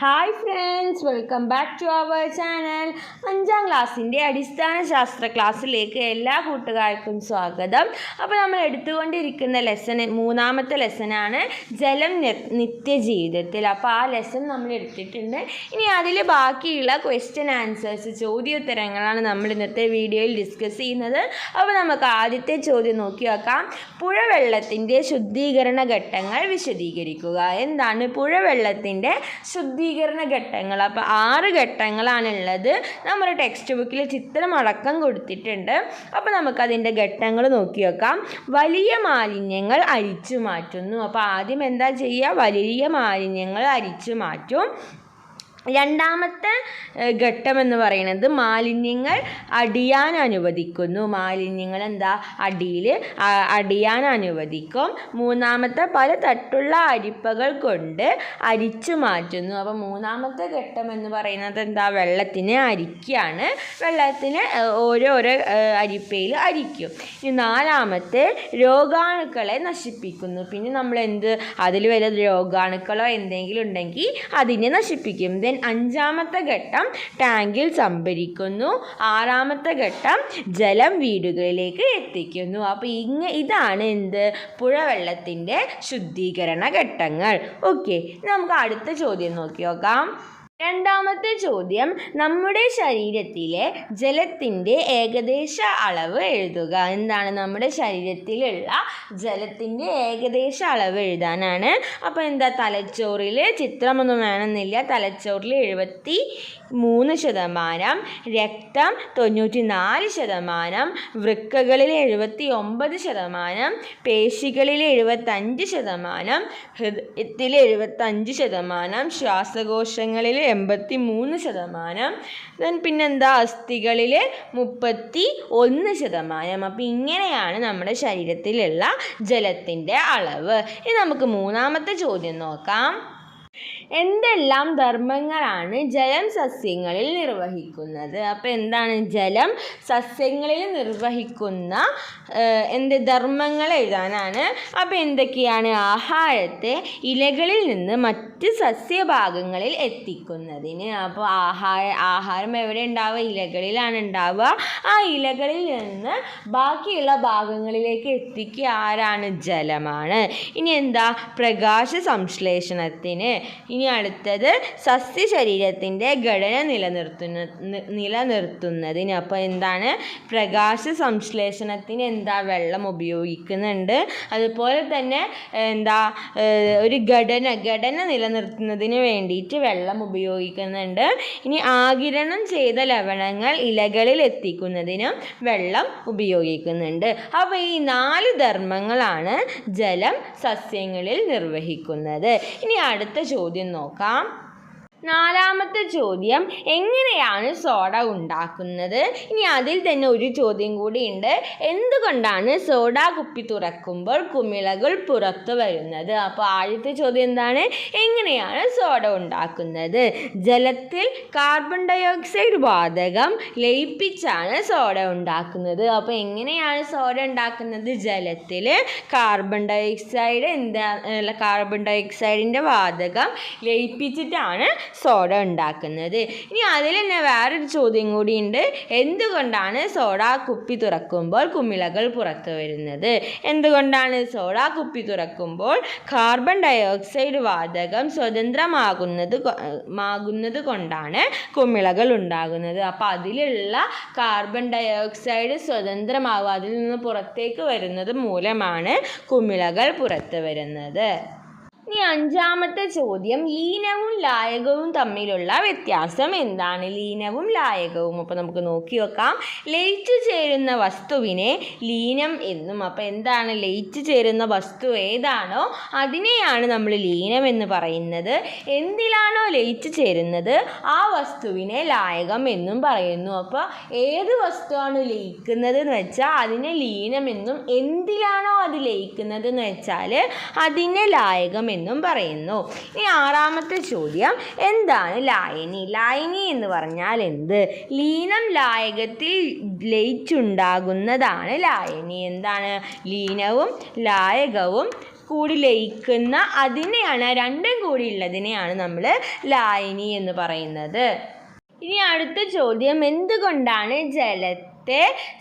Hi friends welcome back to our channel അഞ്ചാം ക്ലാസ്സിന്റെ അടിസ്ഥാന ശാസ്ത്ര ക്ലാസ്സിലേക്ക് എല്ലാ കൂട്ടുകാർക്കും സ്വാഗതം. അപ്പോൾ നമ്മൾ എടുത്തുകൊണ്ടിരിക്കുന്ന ലെസൺ മൂന്നാമത്തെ ലെസനാണ് ജലം നിത്യജീവിതത്തിൽ. അപ്പോൾ ആ ലെസൺ നമ്മൾ എടുത്തിട്ടുണ്ട്. ഇനി അതിൽ ബാക്കിയുള്ള ക്വസ്റ്റ്യൻ ആൻസേഴ്സ് ചോദ്യോത്തരങ്ങളാണ് നമ്മൾ ഇന്നത്തെ വീഡിയോയിൽ ഡിസ്കസ് ചെയ്യുന്നത്. അപ്പോൾ നമുക്ക് ആദ്യത്തെ ചോദ്യം നോക്കി നോക്കാം. പുഴവെള്ളത്തിന്റെ ശുദ്ധീകരണ ഘട്ടങ്ങൾ വിശദീകരിക്കുക. എന്താണ് പുഴവെള്ളത്തിന്റെ ശുദ്ധീകരണ ഘട്ടങ്ങൾ. അപ്പോൾ ആറ് ഘട്ടങ്ങളാണുള്ളത്. നമ്മുടെ ടെക്സ്റ്റ് ബുക്കിൽ ചിത്രം അടക്കം കൊടുത്തിട്ടുണ്ട്. അപ്പോൾ നമുക്കതിന്റെ ഘട്ടങ്ങൾ നോക്കി നോക്കാം വലിയ മാലിന്യങ്ങൾ അരിച്ചു മാറ്റുന്നു. അപ്പോൾ ആദ്യം എന്താ ചെയ്യുക? വലിയ മാലിന്യങ്ങൾ അരിച്ചു മാറ്റും. രണ്ടാമത്തെ ഘട്ടം എന്ന് പറയുന്നത് മാലിന്യങ്ങൾ അടിയാൻ അനുവദിക്കുന്നു. മാലിന്യങ്ങൾ എന്താ? അടിയിൽ അടിയാൻ അനുവദിക്കും. മൂന്നാമത്തെ പല തട്ടുള്ള അരിപ്പകൾ കൊണ്ട് അരിച്ചു മാറ്റുന്നു. അപ്പോൾ മൂന്നാമത്തെ ഘട്ടം എന്ന് പറയുന്നത് എന്താ? വെള്ളത്തിനെ അരിക്കുകയാണ് വെള്ളത്തിന് ഓരോരോ അരിപ്പയിൽ അരിക്കും. ഇനി നാലാമത്തെ രോഗാണുക്കളെ നശിപ്പിക്കുന്നു. പിന്നെ നമ്മൾ എന്ത് അതിൽ വല്ല രോഗാണുക്കളോ എന്തെങ്കിലും ഉണ്ടെങ്കിൽ അതിനെ നശിപ്പിക്കും. ദെൻ അഞ്ചാമത്തെ ഘട്ടം ടാങ്കിൽ സംഭരിക്കുന്നു. ആറാമത്തെ ഘട്ടം ജലം വീടുകളിലേക്ക് എത്തിക്കുന്നു. അപ്പോൾ ഇങ്ങ ഇതാണ് എന്ത്? പുഴവെള്ളത്തിന്റെ ശുദ്ധീകരണ ഘട്ടങ്ങൾ. ഓക്കെ നമുക്ക് അടുത്ത ചോദ്യം നോക്കി നോക്കാം. രണ്ടാമത്തെ ചോദ്യം നമ്മുടെ ശരീരത്തിലെ ജലത്തിന്റെ ഏകദേശ അളവ് എഴുതുക. എന്താണ് നമ്മുടെ ശരീരത്തിലുള്ള ജലത്തിന്റെ ഏകദേശ അളവ് എഴുതാനാണ്. അപ്പോൾ എന്താ തലച്ചോറിൽ ചിത്രമൊന്നും വേണമെന്നില്ല. തലച്ചോറിൽ എഴുപത്തി മൂന്ന് ശതമാനം രക്തം തൊണ്ണൂറ്റി നാല് ശതമാനം വൃക്കകളിൽ എഴുപത്തി ഒമ്പത് ശതമാനം പേശികളിൽ എഴുപത്തഞ്ച് ശതമാനം ഹൃദയത്തിൽ എഴുപത്തഞ്ച് ശതമാനം ശ്വാസകോശങ്ങളിൽ എൺപത്തി മൂന്ന് ശതമാനം. ദെൻ പിന്നെന്താ? അസ്ഥികളിൽ മുപ്പത്തി ഒന്ന് ശതമാനം. അപ്പോൾ ഇങ്ങനെയാണ് നമ്മുടെ ശരീരത്തിലുള്ള ജലത്തിന്റെ അളവ്. ഇനി നമുക്ക് മൂന്നാമത്തെ ചോദ്യം നോക്കാം. എന്തെല്ലാം ധർമ്മങ്ങളാണ് ജലം സസ്യങ്ങളിൽ നിർവഹിക്കുന്നത്? അപ്പോൾ എന്താണ് ജലം സസ്യങ്ങളിൽ നിർവഹിക്കുന്ന എന്ത് ധർമ്മങ്ങൾ എഴുതാനാണ്? അപ്പോൾ എന്തൊക്കെയാണ് ആഹാരത്തെ ഇലകളിൽ നിന്ന് മറ്റ് സസ്യഭാഗങ്ങളിൽ എത്തിക്കുന്നതിന്? അപ്പോൾ ആഹാര ആഹാരം എവിടെ ഉണ്ടാവുക? ഇലകളിലാണ് ഉണ്ടാവുക. ആ ഇലകളിൽ നിന്ന് ബാക്കിയുള്ള ഭാഗങ്ങളിലേക്ക് എത്തിക്കുക ആരാണ്? ജലമാണ്. ഇനി എന്താ? പ്രകാശ സംശ്ലേഷണത്തിന്. ഇനി അടുത്തത് സസ്യ ശരീരത്തിന്റെ ഘടന നിലനിർത്തുന്ന നിലനിർത്തുന്നതിന്. അപ്പോൾ എന്താണ്? പ്രകാശ സംശ്ലേഷണത്തിന് എന്താ വെള്ളം ഉപയോഗിക്കുന്നുണ്ട്? അതുപോലെ തന്നെ എന്താ ഒരു ഘടന ഘടന നിലനിർത്തുന്നതിന് വേണ്ടിയിട്ട് വെള്ളം ഉപയോഗിക്കുന്നുണ്ട്. ഇനി ആകിരണം ചെയ്ത ലവണങ്ങൾ ഇലകളിൽ എത്തിക്കുന്നതിനും വെള്ളം ഉപയോഗിക്കുന്നുണ്ട്. അപ്പോൾ ഈ നാല് ധർമ്മങ്ങളാണ് ജലം സസ്യങ്ങളിൽ നിർവഹിക്കുന്നത്. ഇനി അടുത്ത ചോദ്യം നോക്കാം. നാലാമത്തെ ചോദ്യം എങ്ങനെയാണ് സോഡ ഉണ്ടാക്കുന്നത്? ഇനി അതിൽ തന്നെ ഒരു ചോദ്യം കൂടി ഉണ്ട്. എന്തുകൊണ്ടാണ് സോഡ കുപ്പി തുറക്കുമ്പോൾ കുമിളകൾ പുറത്തു വരുന്നത്? അപ്പോൾ ആദ്യത്തെ ചോദ്യം എന്താണ്? എങ്ങനെയാണ് സോഡ ഉണ്ടാക്കുന്നത്? ജലത്തിൽ കാർബൺ ഡയോക്സൈഡ് വാതകം ലയിപ്പിച്ചാണ് സോഡ ഉണ്ടാക്കുന്നത്. അപ്പോൾ എങ്ങനെയാണ് സോഡ ഉണ്ടാക്കുന്നത്? ജലത്തിൽ കാർബൺ ഡയോക്സൈഡ് എന്താ കാർബൺ ഡയോക്സൈഡിന്റെ വാതകം ലയിപ്പിച്ചിട്ടാണ് സോഡ ഉണ്ടാക്കുന്നത്. ഇനി അതിൽ തന്നെ വേറൊരു ചോദ്യം കൂടിയുണ്ട്. എന്തുകൊണ്ടാണ് സോഡ കുപ്പി തുറക്കുമ്പോൾ കുമിളകൾ പുറത്തു വരുന്നത്? എന്തുകൊണ്ടാണ് സോഡ കുപ്പി തുറക്കുമ്പോൾ കാർബൺ ഡയോക്സൈഡ് വാതകം സ്വതന്ത്രമാകുന്നത് ആകുന്നത് കൊണ്ടാണ് കുമിളകൾ ഉണ്ടാകുന്നത്? അപ്പോൾ അതിലുള്ള കാർബൺ ഡയോക്സൈഡ് സ്വതന്ത്രമാവുക അതിൽ നിന്ന് പുറത്തേക്ക് വരുന്നത് മൂലമാണ് കുമിളകൾ പുറത്തു വരുന്നത്. ഇനി അഞ്ചാമത്തെ ചോദ്യം. ലീനവും ലായകവും തമ്മിലുള്ള വ്യത്യാസം എന്താണ്? ലീനവും ലായകവും. അപ്പോൾ നമുക്ക് നോക്കി വെക്കാം. ലയിച്ചു ചേരുന്ന വസ്തുവിനെ ലീനം എന്നും. അപ്പോൾ എന്താണ്? ലയിച്ചു ചേരുന്ന വസ്തു ഏതാണോ അതിനെയാണ് നമ്മൾ ലീനം എന്ന് പറയുന്നത്. എന്തിലാണോ ലയിച്ചു ചേരുന്നത്? ആ വസ്തുവിനെ ലായകം എന്നും പറയുന്നു. അപ്പോൾ ഏത് വസ്തുവാണ് ലയിക്കുന്നത് എന്ന് വെച്ചാൽ അതിനെ ലീനം എന്നും. എന്തിലാണോ അത് ലയിക്കുന്നത് എന്ന് വെച്ചാൽ അതിനെ ലായകം എന്നും പറയുന്നു. ഇനി ആറാമത്തെ ചോദ്യം എന്താണ് ലായനി? ലായനി എന്ന് പറഞ്ഞാൽ എന്ത്? ലീനം ലായകത്തിൽ ലയിച്ചുണ്ടാകുന്നതാണ് ലായനി. എന്താണ്? ലീനവും ലായകവും കൂടി ലയിക്കുന്ന അതിനെയാണ് രണ്ടും കൂടി ഉള്ളതിനെയാണ് നമ്മൾ ലായനി എന്ന് പറയുന്നത്. ഇനി അടുത്ത ചോദ്യം എന്തുകൊണ്ടാണ് ജലത്തെ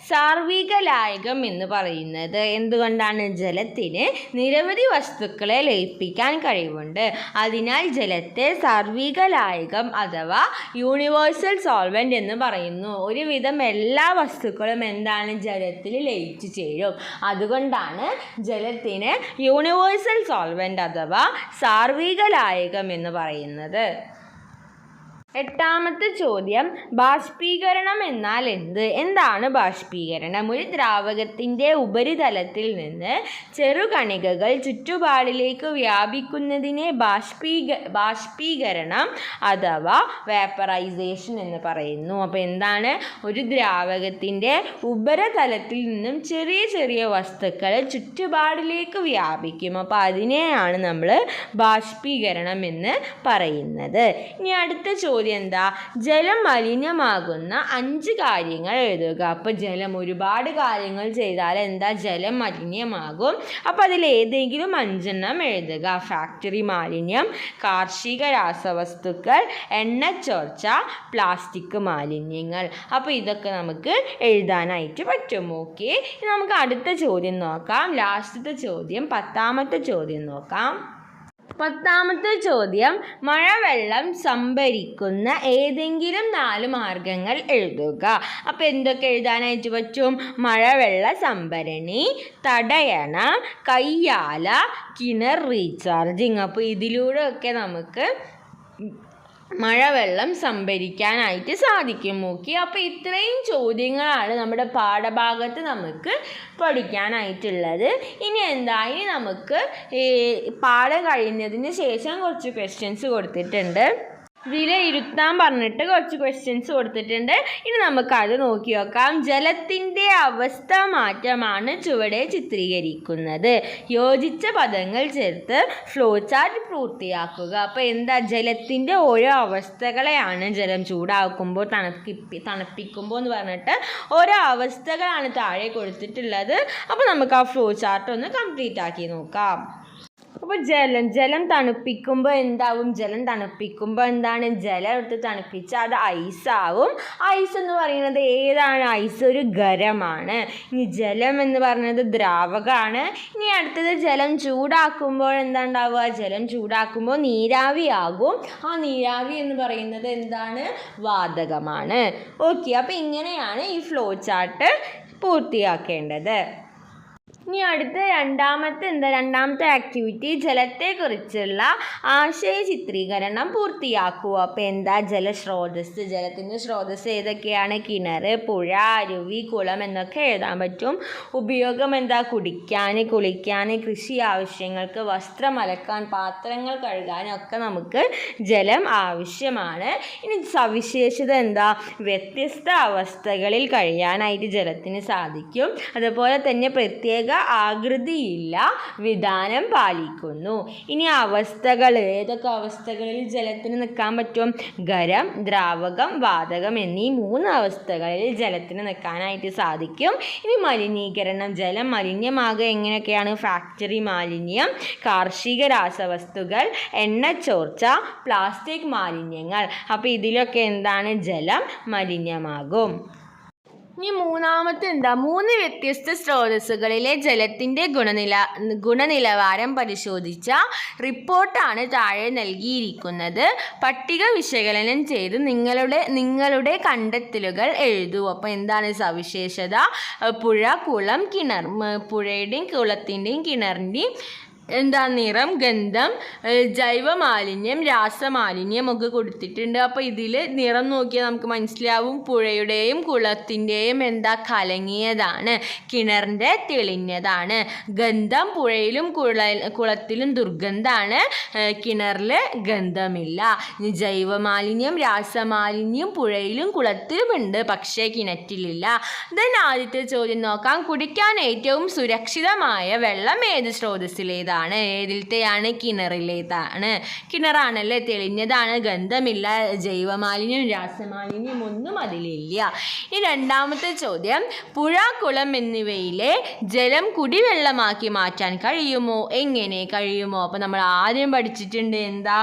സാർവിക ലായകം എന്ന് പറയുന്നത്. എന്തുകൊണ്ടാണ്? ജലത്തിന് നിരവധി വസ്തുക്കളെ ലയിപ്പിക്കാൻ കഴിവുണ്ട്. അതിനാൽ ജലത്തെ സാർവിക ലായകം അഥവാ യൂണിവേഴ്സൽ സോൾവെന്റ് എന്ന് പറയുന്നു. ഒരുവിധം എല്ലാ വസ്തുക്കളും എന്താണ്? ജലത്തിൽ ലയിച്ചു ചേരും. അതുകൊണ്ടാണ് ജലത്തിന് യൂണിവേഴ്സൽ സോൾവെന്റ് അഥവാ സാർവിക ലായകം എന്ന് പറയുന്നത്. എട്ടാമത്തെ ചോദ്യം ബാഷ്പീകരണം എന്നാൽ എന്ത്? എന്താണ് ബാഷ്പീകരണം? ഒരു ദ്രാവകത്തിന്റെ ഉപരിതലത്തിൽ നിന്ന് ചെറുകണികകൾ ചുറ്റുപാടിലേക്ക് വ്യാപിക്കുന്നതിനെ ബാഷ്പീക ബാഷ്പീകരണം അഥവാ വേപ്പറൈസേഷൻ എന്ന് പറയുന്നു. അപ്പോൾ എന്താണ്? ഒരു ദ്രാവകത്തിന്റെ ഉപരിതലത്തിൽ നിന്നും ചെറിയ ചെറിയ വസ്തുക്കൾ ചുറ്റുപാടിലേക്ക് വ്യാപിക്കും. അപ്പോൾ അതിനെയാണ് നമ്മൾ ബാഷ്പീകരണം എന്ന് പറയുന്നത്. ഇനി അടുത്ത ചോദ്യം. എന്താ? ജലം മലിനമാകുന്ന അഞ്ച് കാര്യങ്ങൾ എഴുതുക. അപ്പോൾ ജലം ഒരുപാട് കാര്യങ്ങൾ ചെയ്താൽ എന്താ? ജലം മലിനമാകും. അപ്പോൾ അതിൽ ഏതെങ്കിലും അഞ്ചെണ്ണം എഴുതുക. ഫാക്ടറി മാലിന്യം കാർഷിക രാസവസ്തുക്കൾ എണ്ണച്ചോർച്ച പ്ലാസ്റ്റിക് മാലിന്യങ്ങൾ. അപ്പോൾ ഇതൊക്കെ നമുക്ക് എഴുതാനായിട്ട് പറ്റും. ഓക്കെ നമുക്ക് അടുത്ത ചോദ്യം നോക്കാം. ലാസ്റ്റത്തെ ചോദ്യം പത്താമത്തെ ചോദ്യം നോക്കാം. പത്താമത്തെ ചോദ്യം മഴവെള്ളം സംഭരിക്കുന്ന ഏതെങ്കിലും നാല് മാർഗങ്ങൾ എഴുതുക. അപ്പോൾ എന്തൊക്കെ എഴുതാനായിട്ട് പറ്റും? മഴവെള്ള സംഭരണി തടയണ കയ്യാല കിണർ റീചാർജിങ് അപ്പോൾ ഇതിലൂടെ ഒക്കെ നമുക്ക് മഴവെള്ളം സംഭരിക്കാനായിട്ട് സാധിക്കും. ഓക്കെ അപ്പോൾ ഇത്രയും ചോദ്യങ്ങളാണ് നമ്മുടെ പാഠഭാഗത്ത് നമുക്ക് പഠിക്കാനായിട്ടുള്ളത്. ഇനി എന്താ ഇനി നമുക്ക് പാഠം കഴിയുന്നതിന് ശേഷം കുറച്ച് ക്വസ്റ്റ്യൻസ് കൊടുത്തിട്ടുണ്ട്. വിലയിരുത്താൻ പറഞ്ഞിട്ട് കുറച്ച് ക്വസ്റ്റ്യൻസ് കൊടുത്തിട്ടുണ്ട്. ഇനി നമുക്കത് നോക്കി നോക്കാം. ജലത്തിന്റെ അവസ്ഥ മാറ്റമാണ് ചുവടെ ചിത്രീകരിക്കുന്നത്. യോജിച്ച പദങ്ങൾ ചേർത്ത് ഫ്ലോ ചാർട്ട് പൂർത്തിയാക്കുക. അപ്പോൾ എന്താ? ജലത്തിന്റെ ഓരോ അവസ്ഥകളെയാണ് ജലം ചൂടാക്കുമ്പോൾ തണുപ്പി തണുപ്പിക്കുമ്പോൾ എന്ന് പറഞ്ഞിട്ട് ഓരോ അവസ്ഥകളാണ് താഴെ കൊടുത്തിട്ടുള്ളത്. അപ്പോൾ നമുക്ക് ആ ഫ്ലോ ചാർട്ട് ഒന്ന് കംപ്ലീറ്റ് ആക്കി നോക്കാം. അപ്പോൾ ജലം ജലം തണുപ്പിക്കുമ്പോൾ എന്താവും? ജലം തണുപ്പിക്കുമ്പോൾ എന്താണ്? ജലം എടുത്ത് തണുപ്പിച്ചാൽ അത് ഐസാവും ഐസ് എന്ന് പറയുന്നത് ഏതാണ്? ഐസ് ഒരു ഖരമാണ്. ഇനി ജലം എന്ന് പറയുന്നത് ദ്രാവകമാണ് ഇനി അടുത്തത് ജലം ചൂടാക്കുമ്പോൾ എന്താണ്ടാവുക? ജലം ചൂടാക്കുമ്പോൾ നീരാവിയാകും ആ നീരാവി എന്ന് പറയുന്നത് എന്താണ്? വാതകമാണ്. ഓക്കെ അപ്പോൾ ഇങ്ങനെയാണ് ഈ ഫ്ലോ ചാർട്ട് പൂർത്തിയാക്കേണ്ടത്. ഇനി അടുത്ത രണ്ടാമത്തെ എന്താ? രണ്ടാമത്തെ ആക്ടിവിറ്റി ജലത്തെക്കുറിച്ചുള്ള ആശയ ചിത്രീകരണം പൂർത്തിയാക്കുക. അപ്പോൾ എന്താ? ജലസ്രോതസ് ജലത്തിന്റെ സ്രോതസ് ഏതൊക്കെയാണ്? കിണർ പുഴ അരുവി കുളം എന്നൊക്കെ എഴുതാൻ പറ്റും. ഉപയോഗം എന്താ? കുടിക്കാൻ കുളിക്കാൻ കൃഷി ആവശ്യങ്ങൾക്ക് വസ്ത്രം അലക്കാൻ പാത്രങ്ങൾ കഴുകാനും ഒക്കെ നമുക്ക് ജലം ആവശ്യമാണ്. ഇനി സവിശേഷത എന്താ? വ്യത്യസ്ത അവസ്ഥകളിൽ കഴിയാനായിട്ട് ജലത്തിന് സാധിക്കും. അതുപോലെ തന്നെ പ്രത്യേക ആകൃതിയില്ല. വിധാനം പാലിക്കുന്നു. ഇനി അവസ്ഥകൾ ഏതൊക്കെ അവസ്ഥകളിൽ ജലത്തിന് നിൽക്കാൻ പറ്റും? ഖരം ദ്രാവകം വാതകം എന്നീ മൂന്ന് അവസ്ഥകളിൽ ജലത്തിന് നിൽക്കാനായിട്ട് സാധിക്കും. ഇനി മലിനീകരണം ജലം മലിനമാകുക എങ്ങനെയൊക്കെയാണ്? ഫാക്ടറി മാലിന്യം കാർഷിക രാസവസ്തുക്കൾ എണ്ണ ചോർച്ച പ്ലാസ്റ്റിക് മാലിന്യങ്ങൾ. അപ്പോൾ ഇതിലൊക്കെ എന്താണ്? ജലം മലിനമാകും. ഇനി മൂന്നാമത്തെ എന്താ? മൂന്ന് വ്യത്യസ്ത സ്രോതസ്സുകളിലെ ജലത്തിന്റെ ഗുണനില ഗുണനിലവാരം പരിശോധിച്ച റിപ്പോർട്ടാണ് താഴെ നൽകിയിരിക്കുന്നത്. പട്ടിക വിശകലനം ചെയ്ത് നിങ്ങളുടെ നിങ്ങളുടെ കണ്ടെത്തലുകൾ എഴുതൂ അപ്പോൾ എന്താണ് സവിശേഷത? പുഴ കുളം കിണർ പുഴയുടെയും കുളത്തിന്റെയും കിണറിന്റെയും എന്താ നിറം ഗന്ധം ജൈവ ജൈവമാലിന്യം രാസമാലിന്യം ഒക്കെ കൊടുത്തിട്ടുണ്ട്. അപ്പോൾ ഇതിൽ നിറം നോക്കിയാൽ നമുക്ക് മനസ്സിലാവും പുഴയുടെയും കുളത്തിന്റെയും എന്താ കലങ്ങിയതാണ് കിണറിന്റെ തെളിഞ്ഞതാണ്. ഗന്ധം പുഴയിലും കുള കുളത്തിലും ദുർഗന്ധമാണ് കിണറിൽ ഗന്ധമില്ല. ജൈവമാലിന്യം രാസമാലിന്യം പുഴയിലും കുളത്തിലും കുളത്തിലുമുണ്ട് പക്ഷേ കിണറ്റിലില്ല. ദെൻ ആദ്യത്തെ ചോദ്യം നോക്കാം. കുടിക്കാൻ ഏറ്റവും സുരക്ഷിതമായ വെള്ളം ഏത് സ്രോതസ്സിലേതാണ്? തെളിഞ്ഞതാണ് ഏതിലത്തെയാണ് കിണറിലേതാണ്. കിണറാണല്ലേ തെളിഞ്ഞതാണ്. ഗന്ധമില്ല ജൈവമാലിന്യം രാസമാലിന്യം ഒന്നും അതിലില്ല. ഈ രണ്ടാമത്തെ ചോദ്യം. പുഴ കുളം എന്നിവയിലെ ജലം കുടിവെള്ളമാക്കി മാറ്റാൻ കഴിയുമോ? എങ്ങനെ കഴിയുമോ? അപ്പോൾ നമ്മൾ ആദ്യം പഠിച്ചിട്ടുണ്ട് എന്താ?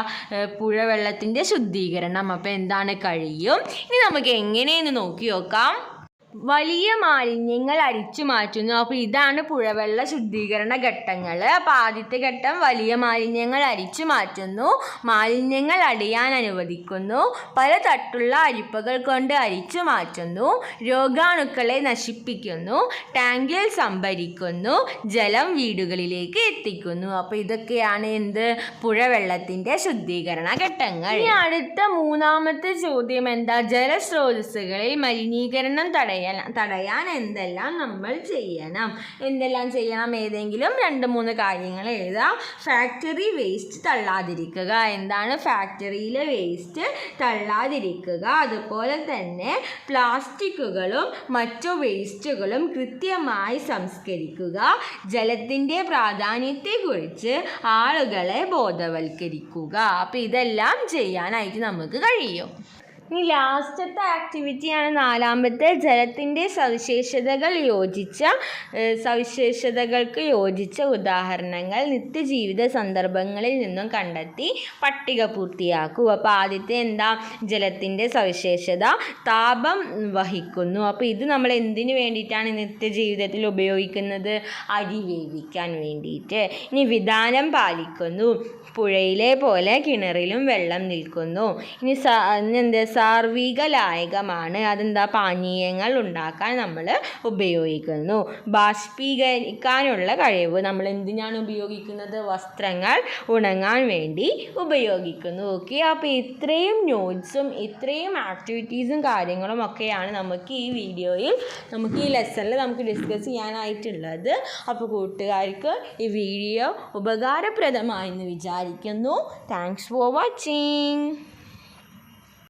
പുഴ വെള്ളത്തിന്റെ ശുദ്ധീകരണം. അപ്പോൾ എന്താണ് കഴിയും? ഇനി നമുക്ക് എങ്ങനെയെന്ന് നോക്കി നോക്കാം. വലിയ മാലിന്യങ്ങൾ അരിച്ചു മാറ്റുന്നു. അപ്പോൾ ഇതാണ് പുഴവെള്ള ശുദ്ധീകരണ ഘട്ടങ്ങൾ. അപ്പോൾ ആദ്യത്തെ ഘട്ടം വലിയ മാലിന്യങ്ങൾ അരിച്ചു മാറ്റുന്നു. മാലിന്യങ്ങൾ അടിയാൻ അനുവദിക്കുന്നു. പല തട്ടുള്ള അരിപ്പകൾ കൊണ്ട് അരിച്ചു മാറ്റുന്നു. രോഗാണുക്കളെ നശിപ്പിക്കുന്നു. ടാങ്കിൽ സംഭരിക്കുന്നു. ജലം വീടുകളിലേക്ക് എത്തിക്കുന്നു. അപ്പോൾ ഇതൊക്കെയാണ് എന്ത്? പുഴവെള്ളത്തിന്റെ ശുദ്ധീകരണ ഘട്ടങ്ങൾ. ഇനി അടുത്ത മൂന്നാമത്തെ ചോദ്യം എന്താ? ജലസ്രോതസ്സുകളിൽ മലിനീകരണം തടയാൻ തടയാൻ എന്തെല്ലാം നമ്മൾ ചെയ്യണം? എന്തെല്ലാം ചെയ്യണം? ഏതെങ്കിലും രണ്ട് മൂന്ന് കാര്യങ്ങൾ എഴുതാം. ഫാക്ടറി വേസ്റ്റ് തള്ളാതിരിക്കുക. എന്താണ് ഫാക്ടറിയിലെ വേസ്റ്റ് തള്ളാതിരിക്കുക. അതുപോലെ തന്നെ പ്ലാസ്റ്റിക്കുകളും മറ്റു വേസ്റ്റുകളും കൃത്യമായി സംസ്കരിക്കുക. ജലത്തിന്റെ പ്രാധാന്യത്തെക്കുറിച്ച് ആളുകളെ ബോധവൽക്കരിക്കുക. അപ്പോൾ ഇതെല്ലാം ചെയ്യാനായിട്ട് നമുക്ക് കഴിയും. ഇനി ലാസ്റ്റത്തെ ആക്ടിവിറ്റിയാണ് നാലാമത്തെ ജലത്തിന്റെ സവിശേഷതകൾ യോജിച്ച സവിശേഷതകൾക്ക് യോജിച്ച ഉദാഹരണങ്ങൾ നിത്യജീവിത സന്ദർഭങ്ങളിൽ നിന്നും കണ്ടെത്തി പട്ടിക പൂർത്തിയാക്കൂ അപ്പോൾ ആദ്യത്തെ എന്താ? ജലത്തിന്റെ സവിശേഷത താപം വഹിക്കുന്നു. അപ്പോൾ ഇത് നമ്മൾ എന്തിനു വേണ്ടിയിട്ടാണ് നിത്യജീവിതത്തിൽ ഉപയോഗിക്കുന്നത്? അരി വേവിക്കാൻ വേണ്ടിയിട്ട്. ഇനി വിധാനം പാലിക്കുന്നു. പുഴയിലെ പോലെ കിണറിലും വെള്ളം നിൽക്കുന്നു. ഇനി സ സാർവിക ലായകമാണ്. അതെന്താ? പാനീയങ്ങൾ ഉണ്ടാക്കാൻ നമ്മൾ ഉപയോഗിക്കുന്നു. ബാഷ്പീകരിക്കാനുള്ള കഴിവ്. നമ്മൾ എന്തിനാണ് ഉപയോഗിക്കുന്നത്? വസ്ത്രങ്ങൾ ഉണങ്ങാൻ വേണ്ടി ഉപയോഗിക്കുന്നു. ഓക്കെ അപ്പോൾ ഇത്രയും നോട്ട്സും ഇത്രയും ആക്ടിവിറ്റീസും കാര്യങ്ങളും ഒക്കെയാണ് നമുക്ക് ഈ വീഡിയോയിൽ നമുക്ക് ഈ ലെസണിൽ നമുക്ക് ഡിസ്കസ് ചെയ്യാനായിട്ടുള്ളത്. അപ്പോൾ കൂട്ടുകാർക്ക് ഈ വീഡിയോ ഉപകാരപ്രദമായെന്ന് വിചാരിക്കുന്നു. Thanks for watching